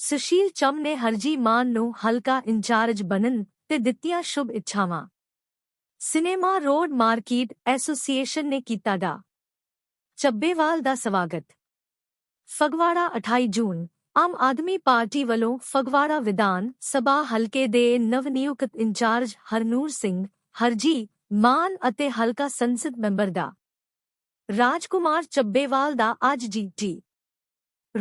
ਸੁਸ਼ੀਲ ਚਮ ਨੇ ਹਰਜੀ ਮਾਨ ਨੂੰ ਹਲਕਾ ਇੰਚਾਰਜ ਬਣਨ ਤੇ ਦਿੱਤੀਆਂ ਸ਼ੁਭ ਇੱਛਾਵਾਂ ਸਿਨੇਮਾ ਰੋਡ ਮਾਰਕੀਟ ਐਸੋਸੀਏਸ਼ਨ ਨੇ ਕੀਤਾ ਡਾ ਚੱਬੇਵਾਲ ਦਾ ਸਵਾਗਤ ਫਗਵਾੜਾ 28 ਜੂਨ ਆਮ ਆਦਮੀ ਪਾਰਟੀ ਵੱਲੋਂ ਫਗਵਾੜਾ ਵਿਧਾਨ ਸਭਾ ਹਲਕੇ ਦੇ ਨਵਨਿਯੁਕਤ ਇੰਚਾਰਜ ਹਰਨੂਰ ਸਿੰਘ ਹਰਜੀ ਮਾਨ ਅਤੇ ਹਲਕਾ ਸੰਸਦ ਮੈਂਬਰ ਦਾ ਰਾਜਕੁਮਾਰ ਚੱਬੇਵਾਲ ਦਾ ਅੱਜ ਜੀਟੀ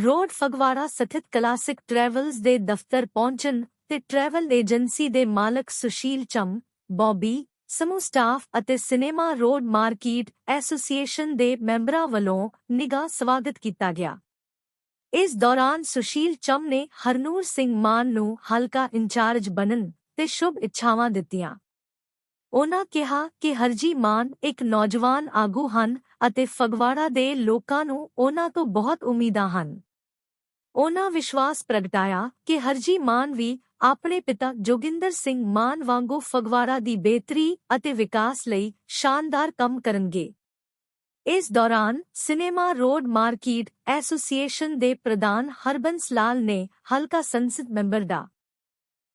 ਰੋਡ ਫਗਵਾੜਾ ਸਥਿਤ ਕਲਾਸਿਕ ਟਰੈਵਲਸ ਦੇ ਦਫ਼ਤਰ ਪਹੁੰਚਣ ਤੇ ਟਰੈਵਲ ਏਜੰਸੀ ਦੇ ਮਾਲਕ ਸੁਸ਼ੀਲ ਚੰਮ, ਬੌਬੀ, ਸਮੂਹ ਸਟਾਫ ਅਤੇ ਸਿਨੇਮਾ ਰੋਡ ਮਾਰਕੀਟ ਐਸੋਸੀਏਸ਼ਨ ਦੇ ਮੈਂਬਰਾਂ ਵੱਲੋਂ ਨਿੱਘਾ ਸਵਾਗਤ ਕੀਤਾ ਗਿਆ। ਇਸ ਦੌਰਾਨ ਸੁਸ਼ੀਲ ਚੰਮ ਨੇ ਹਰਨੂਰ ਸਿੰਘ ਮਾਨ ਨੂੰ ਹਲਕਾ ਇੰਚਾਰਜ ਬਣਨ ਤੇ ਸ਼ੁਭ ਇੱਛਾਵਾਂ ਦਿੱਤੀਆਂ। ਉਨ੍ਹਾਂ ਕਿਹਾ ਕਿ ਹਰਜੀ ਮਾਨ ਇੱਕ ਨੌਜਵਾਨ ਆਗੂ ਹਨ ਅਤੇ ਫਗਵਾੜਾ ਦੇ ਲੋਕਾਂ ਨੂੰ ਉਨ੍ਹਾਂ ਤੋਂ ਬਹੁਤ ਉਮੀਦਾਂ ਹਨ। ਉਨ੍ਹਾਂ ਵਿਸ਼ਵਾਸ ਪ੍ਰਗਟਾਇਆ ਕਿ ਹਰਜੀ ਮਾਨ ਵੀ ਆਪਣੇ ਪਿਤਾ ਜੋਗਿੰਦਰ ਸਿੰਘ ਮਾਨ ਵਾਂਗੂ ਫਗਵਾੜਾ ਦੀ ਬਿਹਤਰੀ ਅਤੇ ਵਿਕਾਸ ਲਈ ਸ਼ਾਨਦਾਰ ਕੰਮ ਕਰਨਗੇ। ਇਸ ਦੌਰਾਨ ਸਿਨੇਮਾ ਰੋਡ ਮਾਰਕੀਟ ਐਸੋਸੀਏਸ਼ਨ ਦੇ ਪ੍ਰਧਾਨ ਹਰਬੰਸ ਲਾਲ ਨੇ ਹਲਕਾ ਸੰਸਦ ਮੈਂਬਰ ਦਾ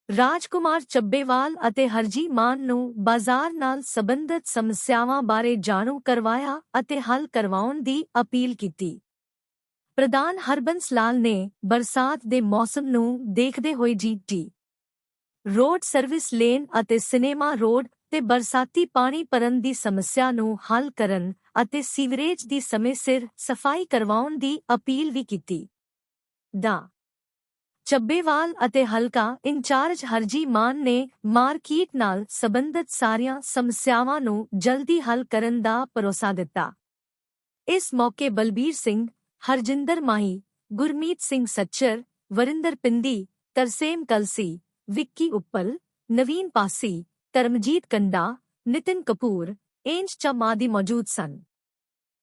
ਰਾਜਕੁਮਾਰ ਚੱਬੇਵਾਲ ਅਤੇ ਹਰਜੀ ਮਾਨ ਨੂੰ ਬਾਜ਼ਾਰ ਨਾਲ ਸੰਬੰਧਿਤ ਸਮੱਸਿਆਵਾਂ ਬਾਰੇ ਜਾਣੂ ਕਰਵਾਇਆ ਅਤੇ ਹੱਲ ਕਰਵਾਉਣ ਦੀ ਅਪੀਲ ਕੀਤੀ। ਪ੍ਰਧਾਨ ਹਰਬੰਸ ਲਾਲ ਨੇ ਬਰਸਾਤ ਦੇ ਮੌਸਮ ਨੂੰ ਦੇਖਦੇ ਹੋਏ G T road service lane ਅਤੇ ਸਿਨੇਮਾ ਰੋਡ ਤੇ ਬਰਸਾਤੀ ਪਾਣੀ ਭਰਨ ਦੀ ਸਮੱਸਿਆ ਨੂੰ ਹੱਲ ਕਰਨ ਅਤੇ ਸੀਵਰੇਜ ਦੀ ਸਮੇਂ ਸਿਰ ਸਫ਼ਾਈ ਕਰਵਾਉਣ ਦੀ ਅਪੀਲ ਵੀ ਕੀਤੀ। ਦਾ। ਚੱਬੇਵਾਲ ਅਤੇ ਹਲਕਾ ਇੰਚਾਰਜ ਹਰਜੀ ਮਾਨ ਨੇ ਮਾਰਕੀਟ ਨਾਲ ਸਬੰਧਤ ਸਾਰੀਆਂ ਸਮੱਸਿਆਵਾਂ ਨੂੰ ਜਲਦੀ ਹੱਲ ਕਰਨ ਦਾ ਭਰੋਸਾ ਦਿੱਤਾ। ਇਸ ਮੌਕੇ ਬਲਬੀਰ ਸਿੰਘ ਹਰਜਿੰਦਰ ਮਾਹੀ, ਗੁਰਮੀਤ ਸਿੰਘ ਸੱਚਰ, ਵਰਿੰਦਰ ਪਿੰਦੀ, ਤਰਸੇਮ ਕਲਸੀ, ਵਿੱਕੀ ਉੱਪਲ, ਨਵੀਨ ਪਾਸੀ ਧਰਮਜੀਤ ਕੰਡਾ, ਨਿਤਿਨ ਕਪੂਰ ਇੰਜ ਮਾਦੀ ਮੌਜੂਦ ਸਨ।